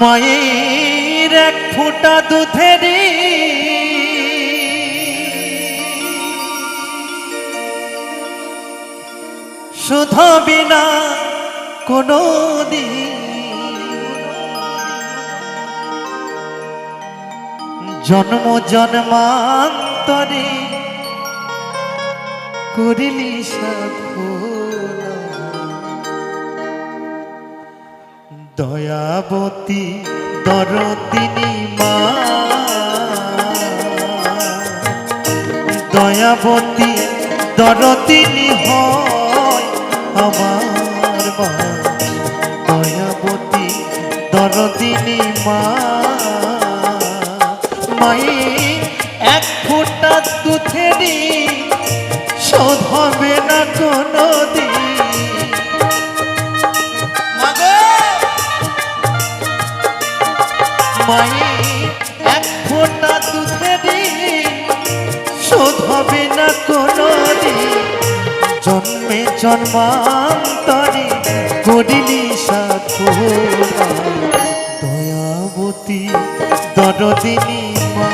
মায়ের এক ফোঁটা দুধেরই শুধু বিনা কোনো জন্ম জন্মান্তরে করিলি সাধনা দয়াবতী দরদিনী মা। দয়াবতী দরদিনী হয় আমার মা দয়াবতী দরদিনী মা। মায়ে, এক ফোঁটা দুধেরই জন্মে জন্মান্তরে করিলি সাধনা দয়াবতী দরদিনী মা।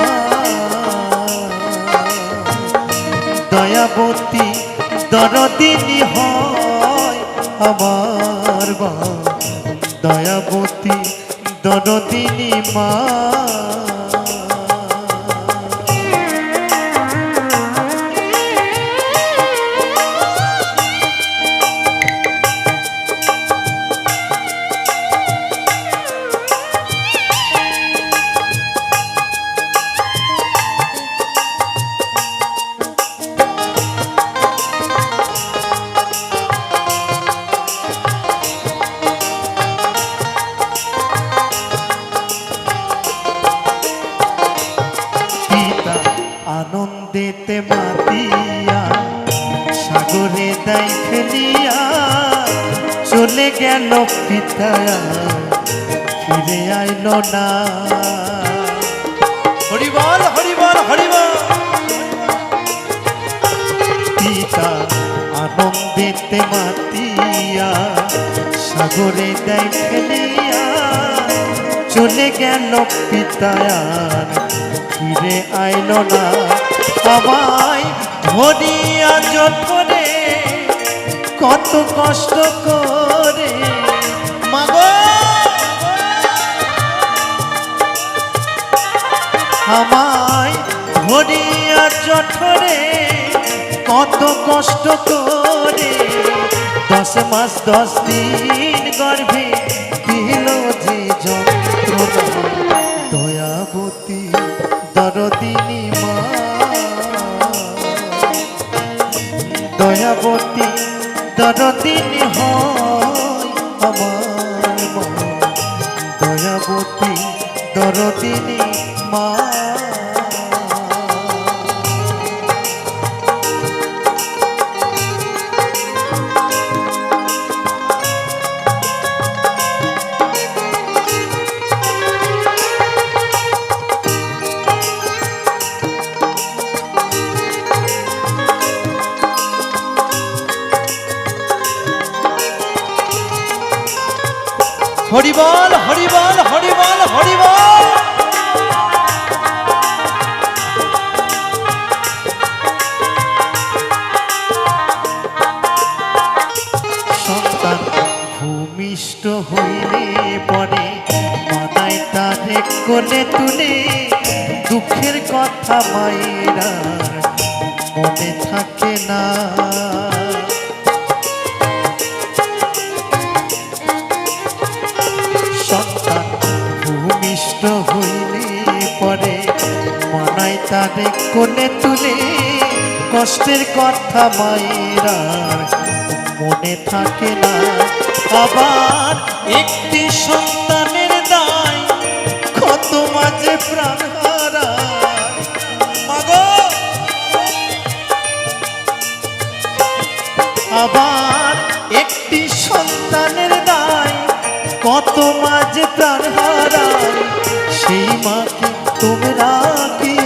দয়াবতী দরদিনী হয় আমার দয়াবতী দরদিনী মা। আনন্দেতে মাতিয়া সাগরে দেয় ফেলিয়া চলে গেল পিতা ফিরে আইল না। হরিবল হরিবল হরিবল পিতা আনন্দেতে মাতিয়া সাগরে দেয় ফেলিয়া চলে গেল পিতায়ার ফিরে আইল না। আমায় ধরিয়া জঠরে কত কষ্ট করে। মাগো! আমায় ধরিয়া জঠরে কত কষ্ট করে। দশ মাস, দশ দিন গর্ভে দিল যে যন্ত্রণা। দয়াবতী দরদিনী হয় আমার মন। দয়াবতী দরদিনী মা। হরিবল হরিবল হরিবল হরিবল। সন্তান, ভূমিষ্ঠ হইলে পরে মানায় তারে কোলে তুলে দুঃখের কথা মায়েরা মনে থাকে না। তারে কোলে তুলে, কষ্টের কথা মায়েরা মনে থাকে না, আবার একটি সন্তানের দায়, কত মাঝে প্রাণ আবার একটি সন্তানের দায়, কত মাঝে প্রাণ হারায়। সেই মাকে তোমরা সেবা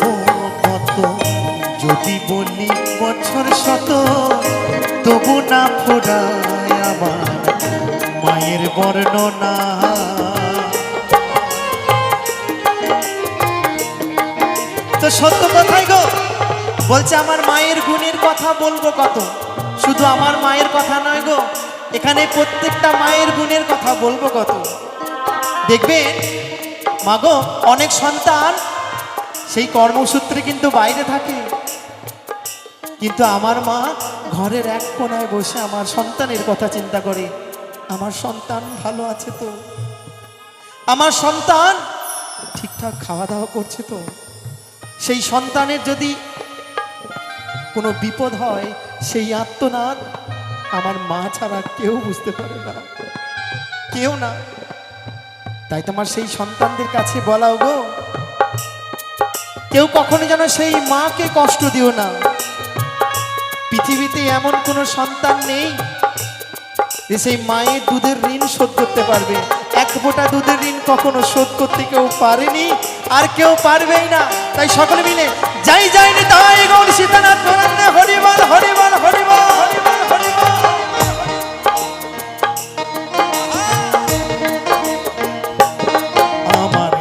বলব কত? যদি বলি বছর শত, তবু না ফোরায় আমার মায়ের বর্ণনা। তো সত্য কথাই গো, বলছে আমার মায়ের গুণের কথা বলব কত? শুধু আমার মায়ের কথা নয় গো, এখানে প্রত্যেকটা মায়ের গুণের কথা বলব কত? দেখবেন মাগো অনেক সন্তান সেই কর্মসূত্রে কিন্তু বাইরে থাকে। কিন্তু আমার মা ঘরের এক কোনায় বসে আমার সন্তানের কথা চিন্তা করে। আমার সন্তান ভালো আছে তো? আমার সন্তান ঠিকঠাক খাওয়া দাওয়া করছে তো? সেই সন্তানের যদি কোনো বিপদ হয়, সেই আত্মনাদ আমার মা ছাড়া কেউ বুঝতে পারে না। কেউ না। তাই তোমার সেই সন্তানদের কাছে বলাও গো কেউ কখনো যেন সেই মাকে কষ্ট দিও না। পৃথিবীতে এমন কোনো সন্তান নেই যে সেই মায়ের দুধের ঋণ শোধ করতে পারবে। এক ফোঁটা দুধের ঋণ কখনো শোধ করতে কেউ পারেনি আর কেউ পারবেই না। তাই সকলে মিলে যাই যাইনি তাই গৌর সীতানাথ হরিবল হরিবল হরিবল হরিবল আমার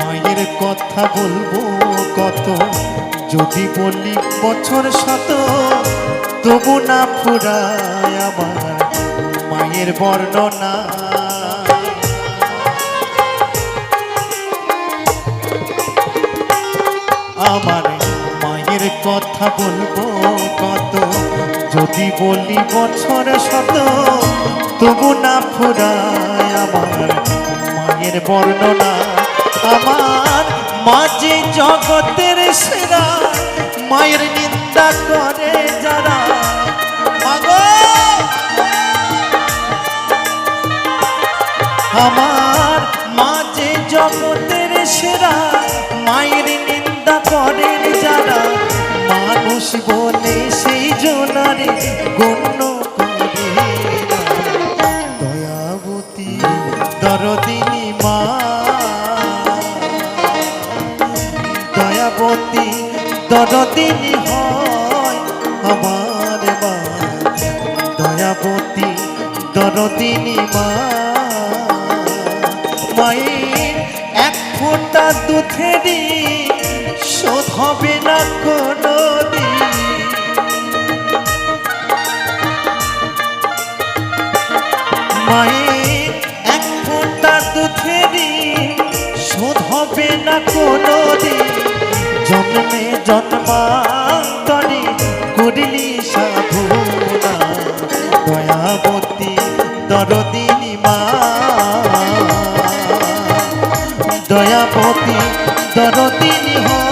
মায়ের কথা বলব। কত? যদি বলি বছর শত, তবু না ফুরায় আমার মায়ের বর্ণনা। আমার মায়ের কথা বলব কত? যদি বলি বছর শত, তবু না ফুরায় আমার মায়ের বর্ণনা। আমার মাঝে জগতের সেরা, মায়ের নিন্দা করে যারা। আমার মাঝে জগতের সেরা, মায়ের নিন্দা করেন যারা। মানুষ বলে সেই জনারে গণ্য দরদিনী হয় আমার মা দয়াবতী দরদিনী মা। মায়ের এক ফোঁটা দুধেরই শোধ হবে না কোনো মায়ের এক ফোঁটা দুধেরই শোধ হবে না কোনো দিন জন্মে জন্মান্তরে করিলি সাধুনা দয়াবতী দরদিনী মা। দয়াবতী দরদিনী হয়